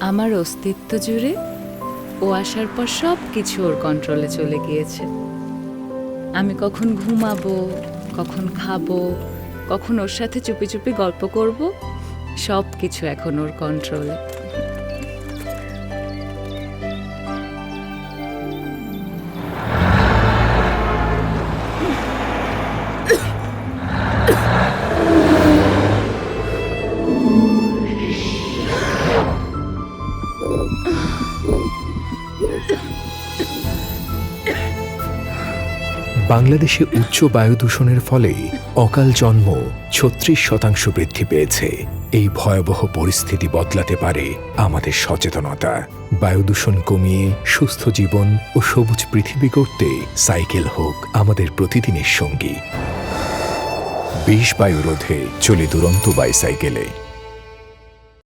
আমার অস্তিত্ব জুড়ে ও আসার পর সব কিছু ওর কন্ট্রোলে চলে গিয়েছে। আমি কখন ঘুমাবো, কখন খাব, কখন ওর সাথে চুপি চুপি গল্প করব সব কিছু এখন ওর কন্ট্রোলে বাংলাদেশে উচ্চ বায়ু দূষণের ফলে অকাল জন্ম ছত্রিশ শতাংশ বৃদ্ধি পেয়েছে। এই ভয়াবহ পরিস্থিতি বদলাতে পারে আমাদের সচেতনতা। বায়ু দূষণ কমিয়ে সুস্থ জীবন ও সবুজ পৃথিবী করতে সাইকেল হোক আমাদের প্রতিদিনের সঙ্গী। বিষ বায়ু রোধে চলে দুরন্ত বাইসাইকেলে।